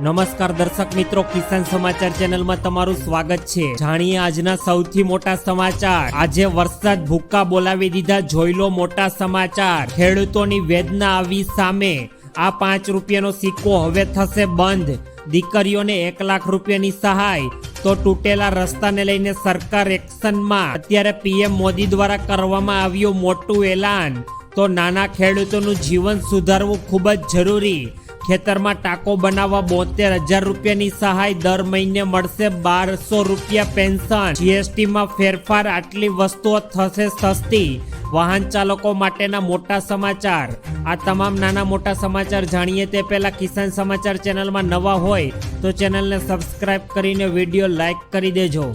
નમસ્કાર દર્શક મિત્રો, કિસાન સમાચાર ચેનલમાં તમારું સ્વાગત છે. જાણીએ આજના સૌથી મોટા સમાચાર. આજે વરસાદ ભૂક્કા બોલાવી દીધા, જોઈ લો મોટા સમાચાર. ખેડૂતોની વેદના આવી સામે. આ પાંચ રૂપિયાનો સિક્કો હવે થશે બંધ. દીકરીઓને એક લાખ રૂપિયાની સહાય. તો તૂટેલા રસ્તાને લઈને સરકાર એક્શનમાં. અત્યારે પીએમ મોદી દ્વારા કરવામાં આવ્યું મોટું એલાન. તો નાના ખેડૂતોનું જીવન સુધારવું ખૂબ જ જરૂરી. ખેતરમાં ટાંકો બનાવવા બોતેર હજાર રૂપિયાની સહાય દર મહિને મળશે બારસો રૂપિયા પેન્શન. જીએસટીમાં ફેરફાર આટલી વસ્તુઓ થશે સસ્તી. વાહન ચાલકો માટેના મોટા સમાચાર. આ તમામ નાના મોટા સમાચાર જાણીએ તે પહેલા કિસાન સમાચાર ચેનલમાં નવા હોય તો ચેનલને સબસ્ક્રાઇબ કરીને વીડિયો લાઈક કરી દેજો.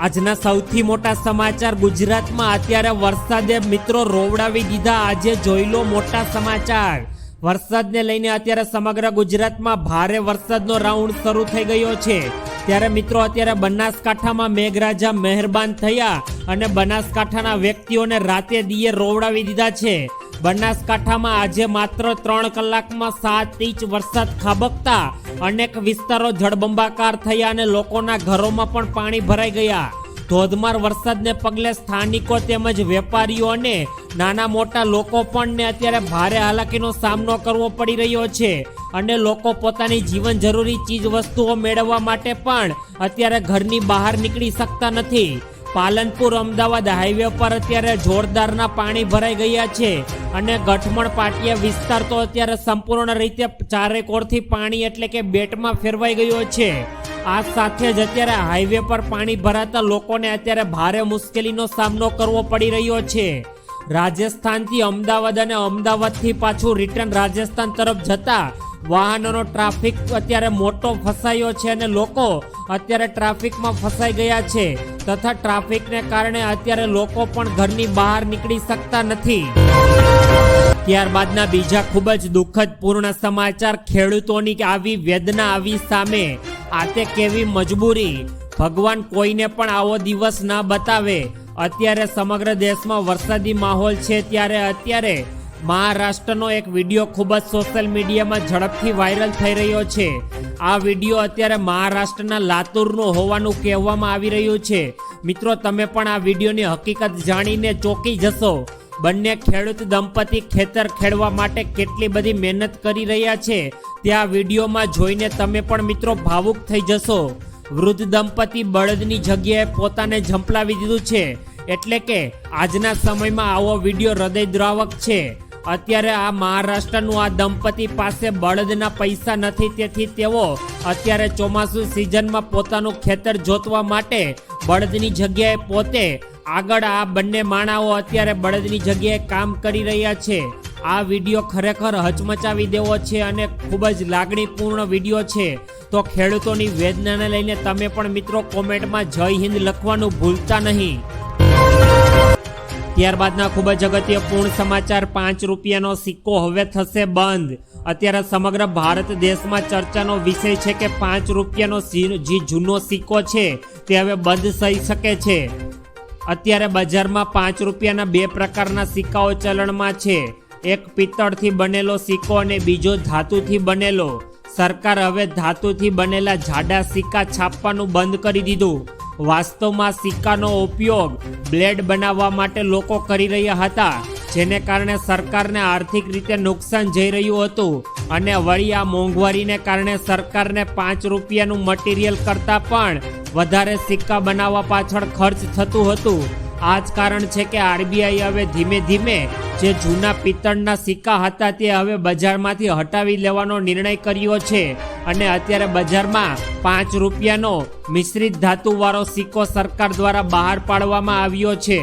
આજના સૌથી મોટા સમાચાર ગુજરાતમાં. અત્યારે વરસાદે મિત્રો રોવડાવી દીધા. આજે જોઈ લો મોટા સમાચાર. વરસાદને લઈને અત્યારે સમગ્ર ગુજરાતમાં ભારે વરસાદનો રાઉન્ડ શરૂ થઈ ગયો છે. ત્યારે મિત્રો, અત્યારે બનાસકાંઠામાં મેઘરાજા મહેરબાન થયા અને બનાસકાંઠાના વ્યક્તિઓને રાતે દીએ રોવડાવી દીધા છે. બનાસકાંઠામાં આજે માત્ર ત્રણ કલાકમાં સાત ઇંચ વરસાદ ખાબકતા અનેક વિસ્તારો જળબંબાકાર થયા અને લોકોના ઘરોમાં પણ પાણી ભરાઈ ગયા. ધોધમાર વરસાદને પગલે સ્થાનિકો તેમજ વેપારીઓ અને નાના મોટા લોકો પણ ને અત્યારે ભારે હાલાકીનો સામનો કરવો પડી રહ્યો છે. અને લોકો પોતાની જીવન જરૂરી ચીજ વસ્તુઓ મેળવવા માટે પણ અત્યારે ઘરની બહાર નીકળી શકતા નથી. પાલનપુર અમદાવાદ હાઈવે પર અત્યારે જોરદારના પાણી ભરાઈ ગયા છે અને ગઠમણ પાટિયા વિસ્તાર તો અત્યારે સંપૂર્ણ રીતે ચારે કોરથી પાણી એટલે કે બેટમાં ફેરવાઈ ગયો છે. આ સાથે જ અત્યારે હાઈવે પર પાણી ભરાતા લોકોને અત્યારે ભારે મુશ્કેલીનો સામનો કરવો પડી રહ્યો છે. રાજસ્થાનથી અમદાવાદ અને અમદાવાદથી પાછું રિટર્ન રાજસ્થાન તરફ જતા વાહનોનો ટ્રાફિક અત્યારે મોટો ફસાયો છે અને લોકો અત્યારે ટ્રાફિકમાં ફસાઈ ગયા છે. તથા ટ્રાફિકને કારણે અત્યારે લોકો પણ ઘરની બહાર નીકળી શકતા નથી. ત્યારબાદના બીજા ખૂબ જ દુઃખદ પૂર્ણ સમાચાર, ખેડૂતોની આવી વેદના આવી સામે આ તે કેવી મજબૂરી. ભગવાન કોઈને પણ આવો દિવસ ના બતાવે. અત્યારે સમગ્ર દેશમાં વરસાદી માહોલ છે, ત્યારે અત્યારે મહારાષ્ટ્રનો એક વીડિયો ખૂબ જ સોશિયલ મીડિયામાં ઝડપથી વાયરલ થઈ રહ્યો છે. આ વીડિયો અત્યારે મહારાષ્ટ્રના લાતુરનો હોવાનું કહેવામાં આવી રહ્યું છે. મિત્રો, તમે પણ આ વિડીયોની હકીકત જાણીને ચોંકી જશો. બંને ખેડૂત દંપતી ખેતર ખેડવા માટે કેટલી બધી મહેનત કરી રહ્યા છે ત્યાં વિડીયોમાં જોઈને તમે પણ મિત્રો ભાવુક થઈ જશો. વૃદ્ધ દંપતી બળદની જગ્યાએ પોતાને ઝંપલાવી દીધું છે. એટલે કે આજના સમયમાં આવો વીડિયો હૃદયદ્રાવક છે. અત્યારે આ મહારાષ્ટ્રનું આ દંપતી પાસે બળદના પૈસા નથી, તેથી તેઓ અત્યારે ચોમાસુ સિઝનમાં પોતાનું ખેતર જોતવા માટે બળદની જગ્યાએ પોતે આગળ આ બંને માણાઓ અત્યારે બળદની જગ્યાએ કામ કરી રહ્યા છે. આ વીડિયો ખરેખર હચમચાવી દેવો છે અને ખૂબ જ લાગણીપૂર્ણ વીડિયો છે. તો ખેડૂતોની વેદનાને લઈને તમે પણ મિત્રો કોમેન્ટમાં જય હિન્દ લખવાનું ભૂલતા નહીં. ત્યારબાદના ખૂબ જ અગત્યપૂર્ણ સમાચાર, પાંચ રૂપિયાનો સિક્કો હવે થશે બંધ. અત્યારે સમગ્ર ભારત દેશમાં ચર્ચાનો વિષય છે કે પાંચ રૂપિયાનો જે જૂનો સિક્કો છે, તે હવે બંધ થઈ શકે છે. અત્યારે બજારમાં પાંચ રૂપિયાના બે પ્રકારના સિક્કાઓ ચલણમાં છે. એક પિત્તળથી બનેલો સિક્કો અને બીજો ધાતુથી બનેલો. સરકાર હવે ધાતુથી બનેલા જાડા સિક્કા છાપવાનું બંધ કરી દીધું. વાસ્તવમાં સિક્કાનો ઉપયોગ બ્લેડ બનાવવા માટે લોકો કરી રહ્યા હતા, જેને કારણે સરકારને આર્થિક રીતે નુકસાન જઈ રહ્યું હતું અને વળી આ મોંઘવારીને કારણે સરકારને પાંચ રૂપિયાનું મટીરિયલ કરતાં પણ વધારે સિક્કા બનાવવા પાછળ ખર્ચ થતું હતું. આ જ કારણ છે કે આરબીઆઈ હવે ધીમે ધીમે જે જૂના પિત્તળના સિક્કા હતા તે હવે બજારમાંથી હટાવી લેવાનો નિર્ણય કર્યો છે. અને અત્યારે બજારમાં પાંચ રૂપિયાનો મિશ્રિત ધાતુવાળો સિક્કો સરકાર દ્વારા બહાર પાડવામાં આવ્યો છે.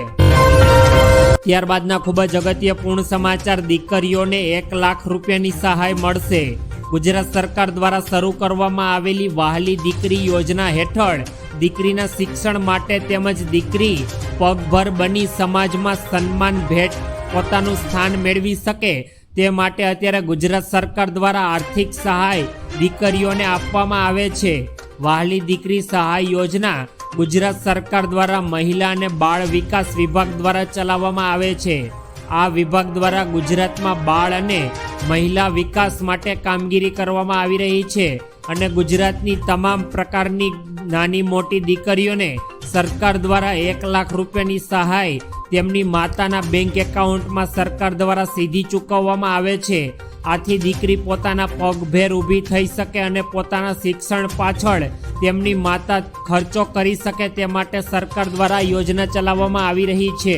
ત્યારબાદના ખૂબ જ અગત્યપૂર્ણ સમાચાર દીકરીઓને એક લાખ રૂપિયાની સહાય મળશે. ગુજરાત સરકાર દ્વારા શરૂ કરવામાં આવેલી વહાલી દીકરી યોજના હેઠળ દીકરીના શિક્ષણ માટે તેમજ દીકરી પગભર બની સમાજમાં સન્માન ભેટ પોતાનું સ્થાન મેળવી શકે તે માટે અત્યારે ગુજરાત સરકાર દ્વારા આર્થિક સહાય દીકરીઓને આપવામાં આવે છે. વહાલી દીકરી સહાય યોજના ગુજરાત સરકાર દ્વારા મહિલા અને બાળ વિકાસ વિભાગ દ્વારા ચલાવવામાં આવે છે. આ વિભાગ દ્વારા ગુજરાતમાં બાળ અને મહિલા વિકાસ માટે કામગીરી કરવામાં આવી રહી છે અને ગુજરાતની તમામ પ્રકારની નાની મોટી દીકરીઓને સરકાર દ્વારા એક લાખ રૂપિયાની સહાય તેમની માતાના બેંક એકાઉન્ટમાં સરકાર દ્વારા સીધી ચૂકવવામાં આવે છે. આથી દીકરી પોતાના પગભેર ઊભી થઈ શકે અને પોતાના શિક્ષણ પાછળ તેમની માતા ખર્ચો કરી શકે તે માટે સરકાર દ્વારા યોજના ચલાવવામાં આવી રહી છે.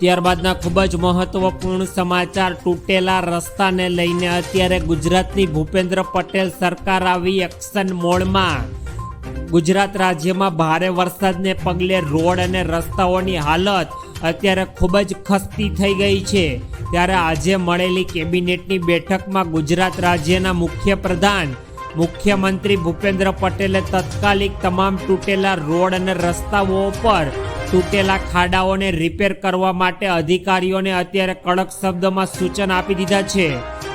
ત્યારબાદના ખૂબ જ મહત્વપૂર્ણ સમાચાર તૂટેલા રસ્તાને લઈને અત્યારે ગુજરાતની ભૂપેન્દ્ર પટેલ સરકાર આવી એક્શન મોડમાં. ગુજરાત રાજ્યમાં ભારે વરસાદને પગલે રોડ અને રસ્તાઓની હાલત અત્યારે ખૂબ જ ખસ્તી થઈ ગઈ છે. ત્યારે આજે મળેલી કેબિનેટની બેઠકમાં ગુજરાત રાજ્યના મુખ્ય મુખ્યમંત્રી ભૂપેન્દ્ર પટેલે તત્કાલિક તમામ તૂટેલા રોડ અને રસ્તાઓ પર તૂટેલા ખાડાઓને રિપેર કરવા માટે અધિકારીઓને અત્યારે કડક શબ્દમાં સૂચન આપી દીધા છે.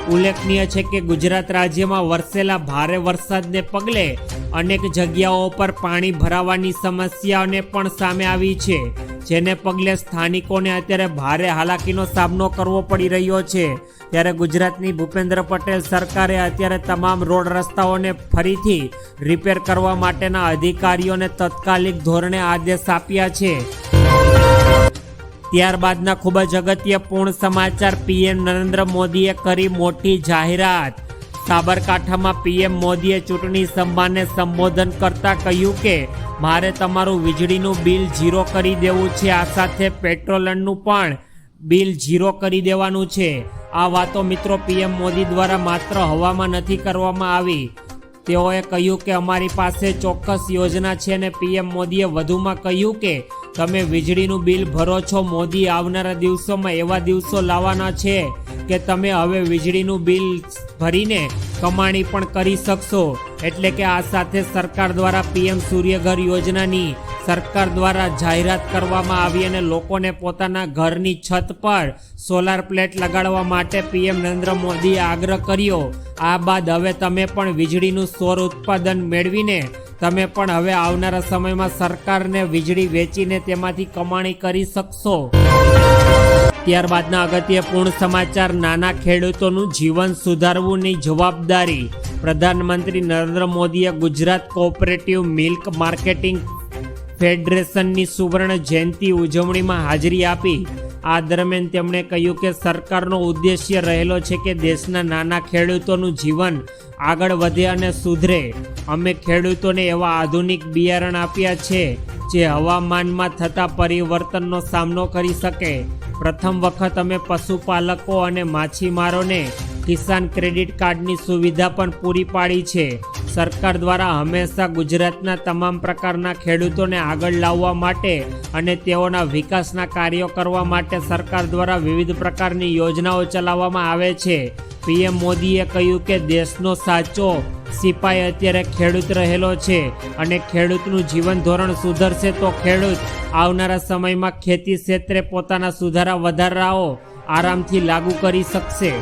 ઉલ્લેખનીય છે કે ગુજરાત રાજ્યમાં વરસેલા ભારે વરસાદને પગલે અનેક જગ્યાઓ પર પાણી ભરાવાની સમસ્યાને પણ સામે આવી છે, જેને પગલે સ્થાનિકોને અત્યારે ભારે હાલાકીનો સામનો કરવો પડી રહ્યો છે. ત્યારે ગુજરાતની ભૂપેન્દ્ર પટેલ સરકારે અત્યારે તમામ રોડ રસ્તાઓને ફરીથી રિપેર કરવા માટેના અધિકારીઓને તત્કાલિક ધોરણે આદેશ આપ્યા છે. ત્યારબાદના ખૂબ જ અગત્યપૂર્ણ સમાચાર પીએમ નરેન્દ્ર મોદીએ કરી મોટી જાહેરાત. સાબરકાંઠામાં પીએમ મોદીએ ચૂંટણી સભાને સંબોધન કરતા કહ્યું કે, મારે તમારું વીજળીનું બિલ ઝીરો કરી દેવું છે, આ સાથે પેટ્રોલનું પણ બિલ ઝીરો કરી દેવાનું છે. આ વાતો મિત્રો પીએમ મોદી દ્વારા માત્ર હવામાં નથી કરવામાં આવી. તેઓએ કહ્યું કે, અમારી પાસે ચોક્કસ યોજના છે અને પીએમ મોદીએ વધુમાં કહ્યું કે તમે વીજળીનું બિલ ભરો છો, મોદી આવનારા દિવસોમાં એવા દિવસો લાવવાના છે કે તમે હવે વીજળીનું બિલ ભરીને કમાણી પણ કરી શકશો. એટલે કે આ સાથે સરકાર દ્વારા પીએમ સૂર્યઘર યોજનાની સરકાર દ્વારા જાહેરાત કરવામાં આવી અને લોકોને પોતાના ઘરની છત પર સોલાર પ્લેટ લગાડવા માટે પીએમ નરેન્દ્ર મોદીએ આગ્રહ કર્યો. આ બાદ હવે તમે પણ વીજળીનું સૌર ઉત્પાદન મેળવીને તમે પણ હવે આવનારા સમયમાં સરકારને વીજળી વેચીને તેમાંથી કમાણી કરી શકશો. ત્યારબાદના અગત્યપૂર્ણ સમાચાર, નાના ખેડૂતોનું જીવન સુધારવુંની જવાબદારી. પ્રધાનમંત્રી નરેન્દ્ર મોદીએ ગુજરાત કોઓપરેટિવ મિલ્ક માર્કેટિંગ ફેડરેશનની સુવર્ણ જયંતિ ઉજવણીમાં હાજરી આપી. આ દરમિયાન તેમણે કહ્યું કે સરકારનો ઉદ્દેશ્ય રહેલો છે કે દેશના નાના ખેડૂતોનું જીવન આગળ વધે અને સુધરે. અમે ખેડૂતોને એવા આધુનિક બિયારણ આપ્યા છે, જે હવામાનમાં થતા પરિવર્તનનો સામનો કરી શકે. પ્રથમ વખત અમે પશુપાલકો અને માછીમારોને કિસાન ક્રેડિટ કાર્ડની સુવિધા પણ પૂરી પાડી છે. સરકાર દ્વારા હંમેશા ગુજરાતના તમામ પ્રકારના ખેડૂતોને આગળ લાવવા માટે અને તેઓના વિકાસના કાર્યો કરવા માટે સરકાર દ્વારા વિવિધ પ્રકારની યોજનાઓ ચલાવવામાં આવે છે. પીએમ મોદીએ કહ્યું કે દેશનો સાચો સિપાઈ અત્યારે ખેડૂત રહેલો છે અને ખેડૂતનું જીવન ધોરણ સુધરશે તો ખેડૂત આવનારા સમયમાં ખેતી ક્ષેત્રે પોતાના સુધારા વધારાઓ આરામથી લાગુ કરી શકશે.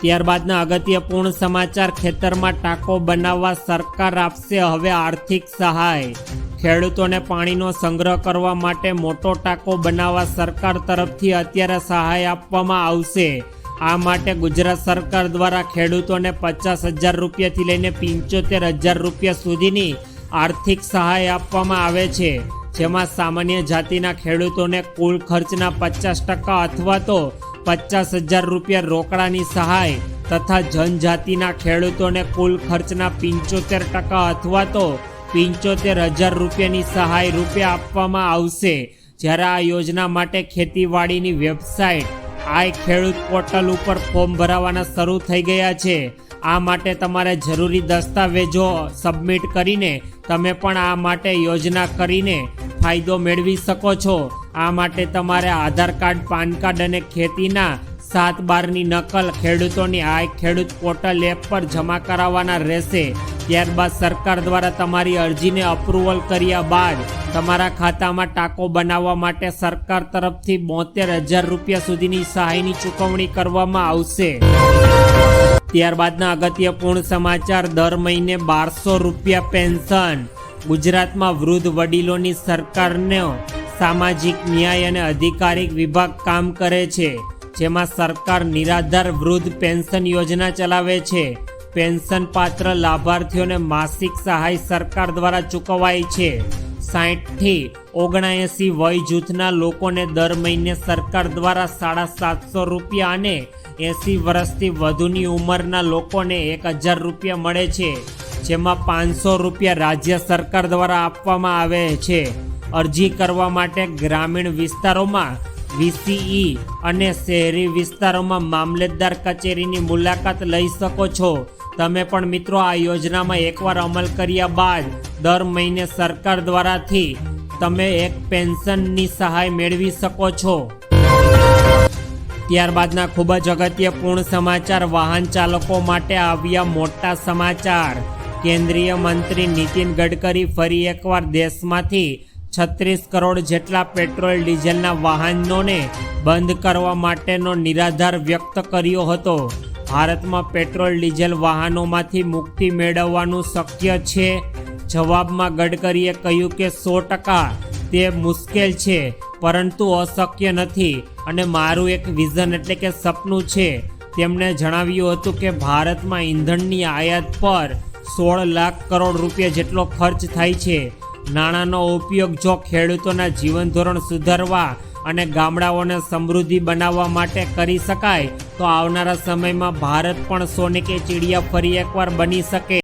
ત્યારબાદના અગત્યપૂર્ણ સમાચાર ખેતરમાં ટાંકો બનાવવા સરકાર આપશે હવે આર્થિક સહાય. ખેડૂતોને પાણીનો સંગ્રહ કરવા માટે મોટો ટાંકો બનાવવા સરકાર તરફથી અત્યારે સહાય આપવામાં આવશે. આ માટે ગુજરાત સરકાર દ્વારા ખેડૂતોને પચાસ હજાર રૂપિયાથી લઈને પંચોતેર હજાર રૂપિયા સુધીની આર્થિક સહાય આપવામાં આવે છે. જેમાં સામાન્ય જાતિના ખેડૂતોને કુલ ખર્ચના પચાસ ટકા અથવા તો પચાસ હજાર રૂપિયા રોકડાની સહાય તથા જનજાતિના ખેડૂતોને કુલ ખર્ચના પંચોતેર ટકા અથવા તો પંચોતેર હજાર રૂપિયાની સહાય રૂપે આપવામાં આવશે. જ્યારે આ યોજના માટે ખેતીવાડીની વેબસાઇટ આઈ ખેડૂત પોર્ટલ ઉપર ફોર્મ ભરાવાના શરૂ થઈ ગયા છે. આ માટે તમારે જરૂરી દસ્તાવેજો સબમિટ કરીને તમે પણ આ માટે યોજના કરીને ફાયદો મેળવી શકો છો. આ માટે તમારે આધાર કાર્ડ, પાન કાર્ડ અને ખેતીના સાત બારની નકલ ખેડૂતોની આ ખેડૂત પોર્ટલ એપ પર જમા કરાવવાના રહેશે. ત્યારબાદ સરકાર દ્વારા તમારી અરજીને અપ્રુવલ કર્યા બાદ તમારા ખાતામાં ટાંકો બનાવવા માટે સરકાર તરફથી બોતેર હજાર રૂપિયા સુધીની સહાયની ચૂકવણી કરવામાં આવશે. ત્યારબાદના અગત્યપૂર્ણ સમાચાર, દર મહિને બારસો રૂપિયા પેન્શન. ગુજરાતમાં વૃદ્ધ વડીલોની સરકારનો સામાજિક, ન્યાય અને અધિકારિક વિભાગ કામ કરે છે, જેમાં સરકાર નિરાધાર વૃદ્ધ પેન્શન યોજના ચલાવે છે. પેન્શન પાત્ર લાભાર્થીઓને માસિક સહાય સરકાર દ્વારા ચૂકવાય છે. સાઠથી ઓગણએંસી વય જૂથના લોકોને દર મહિને સરકાર દ્વારા સાડા સાતસો રૂપિયા અને એંસી વર્ષથી વધુની ઉંમરના લોકોને એક હજાર રૂપિયા મળે છે, જેમાં પાંચસો રૂપિયા રાજ્ય સરકાર દ્વારા આપવામાં આવે છે. અરજી કરવા માટે ગ્રામીણ વિસ્તારોમાં વીસીઈ અને શહેરી વિસ્તારોમાં મામલતદાર કચેરીની મુલાકાત લઈ શકો છો. તમે પણ મિત્રો આ યોજનામાં એકવાર અમલ કર્યા બાદ દર મહિને સરકાર દ્વારાથી તમે એક પેન્શનની સહાય મેળવી શકો છો. ત્યારબાદના ખૂબ જ અગત્યપૂર્ણ સમાચાર વાહન ચાલકો માટે આવ્યા મોટા સમાચાર. કેન્દ્રીય મંત્રી નીતિન ગડકરી ફરી એકવાર દેશમાંથી છત્રીસ કરોડ જેટલા પેટ્રોલ ડીઝલના વાહનોને બંધ કરવા માટેનો નિરાધાર વ્યક્ત કર્યો હતો. ભારતમાં પેટ્રોલ ડીઝલ વાહનોમાંથી મુક્તિ મેળવવાનું શક્ય છે? જવાબમાં ગડકરીએ કહ્યું કે સો ટકા. તે મુશ્કેલ છે, પરંતુ અશક્ય નથી અને મારું એક વિઝન એટલે કે સપનું છે. તેમણે જણાવ્યું હતું કે ભારતમાં ઈંધણની આયાત પર સોળ લાખ કરોડ રૂપિયા જેટલો ખર્ચ થાય છે. નાણાંનો ઉપયોગ જો ખેડૂતોના જીવન ધોરણ સુધારવા અને ગામડાઓને સમૃદ્ધિ બનાવવા માટે કરી શકાય, તો આવનારા સમયમાં ભારત પણ સોને કે ચીડિયા ફરી એકવાર બની શકે.